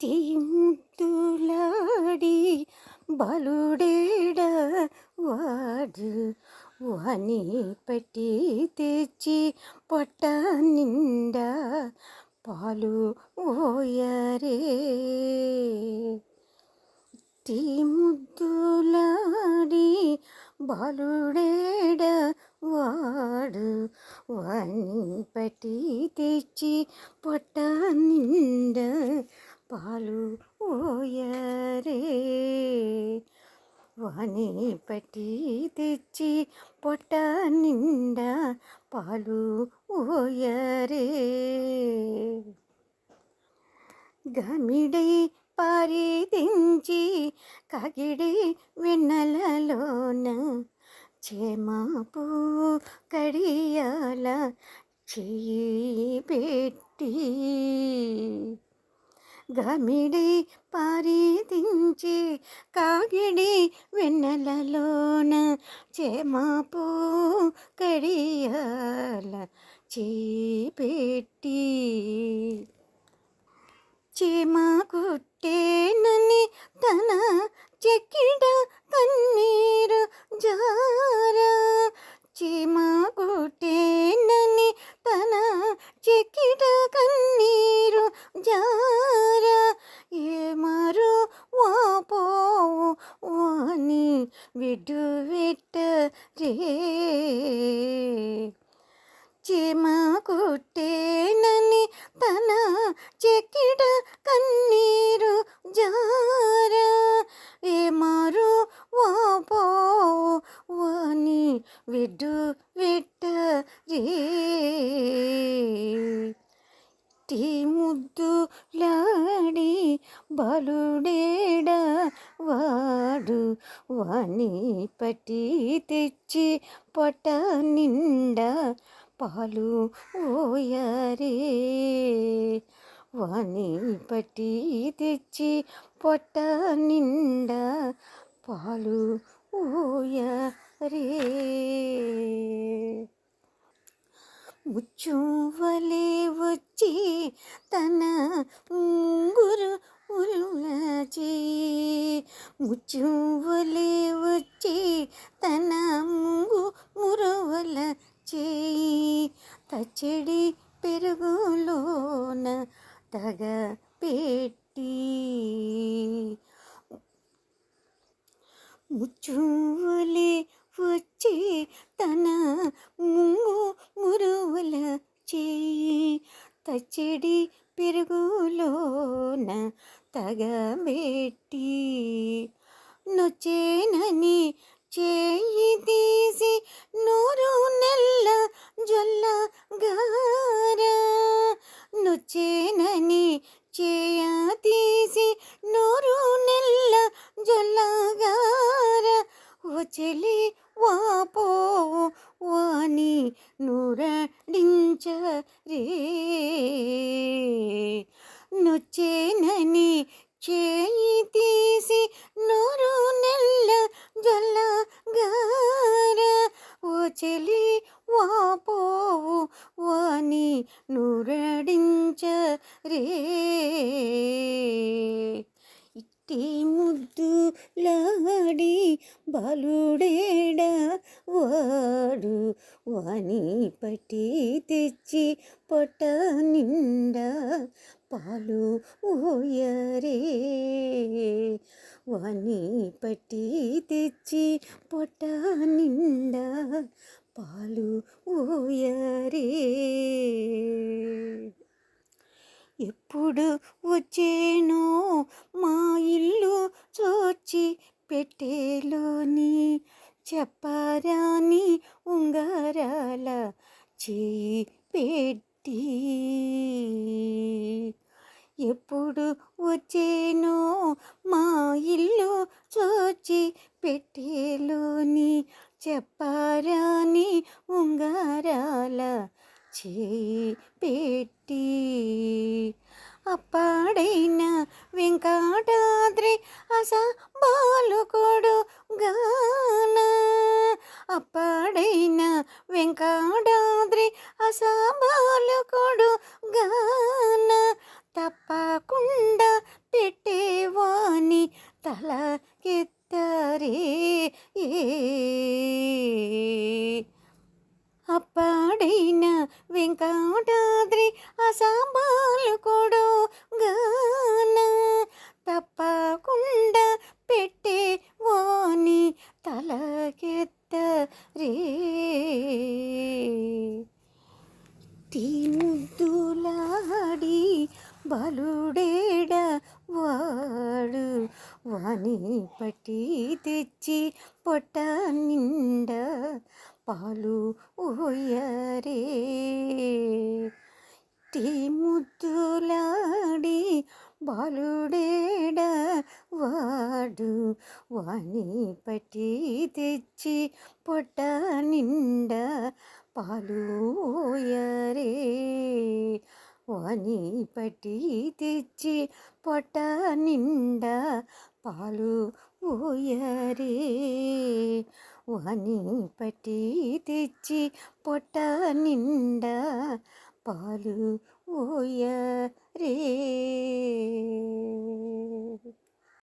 తింతులాడి బలుడేడ వాడు. వాని పెట్టి తెచ్చి పొట్ట నిండా పాలు ఓయరే. తిముద్దులాడి బాలుడేడ వాడు. వాని పట్టి తెచ్చి వని పట్టి తెచ్చి పొట్ట నిండా పాలు ఓయరే గమిడై పారిదించి కగిడి వెన్నెలలోన చేమాపు కడియాల చెయ్యి పెట్టి గమిడి పారిదించి కాగిడి వెన్నెలలోన చేమాపు కడియాల చెయ్యి పెట్టి కుట్టేనని తన చెక్కిడ కన్నీరు జా వాపోవు వాని విడు విట్ట రే. చీమ కుట్టేనని తన చెక్కిడ కన్య టీ ముద్దులాడి బలుడేడ వాడు వాణి పట్టి తెచ్చి పొట్ట నిండా పాలు ఓయరే. వాణి పట్టి తెచ్చి పొట్ట నిండా పాలు ఓయరే. ఉచ్చువలే వచ్చి తన ఉంగురు ఉల్లాచి ముచ్చువలే వచ్చి తన ముంగు మురవల చేయి తచ్చడి పెరుగులోన తగ పెట్టి. ముచ్చువలే వచ్చి తన ముంగు మురువుల చేయి తచ్చడి పెరుగులోన తగబెట్టి నొచ్చేనని చేయి తీసి నూరు నెల్ల జొల్ల గార నొచ్చేనని చేయ తీసి నూరు నెల్ల జొల్లగార ఓ చెలి చేయి తీసి నూరు నెల్ల జల్లగార. ఓ చెలి వాపోవు వాని నూరడించ రే. ఇట్టి ముద్దులాడి బలుడేడ వాడు వాని పట్టి తెచ్చి పొట్ట నిండా పాలు ఓయరే వాని పట్టి తెచ్చి పొట్ట నిండా పాలు ఓయరే ఎప్పుడు వచ్చేనో మా ఇల్లు చూచి పెట్టేలోని చెప్పరాని ఉంగరాల చేయి పెట్టి ఎప్పుడు వచ్చేనో మా ఇల్లు చూచి పెట్టేలోని చెప్పరాని ఉంగరాల చేయి పెట్టి అప్పాడైన వెంకటాద్రి అస బాలుకోడు గాన అప్పాడైన వెంకటాద్రి అస బాలుకోడు గాన తప్పకుండా పెట్టేవాణి తల కెత్తరే. ఏ. అప్పాడైన వె వాడు వాని పట్టి తెచ్చి పొట్ట నిండా పాలు ఓయరే టీ ముద్దులాడి బాలుడేడ వాడు వాణి పట్టి తెచ్చి పొట్ట నిండా పాలు ఓయరే వాణి పట్టి తెచ్చి పొట్ట నిండా పాలు ఊయరే వాణి పట్టి తెచ్చి పొట్ట నిండా పాలు ఓయరే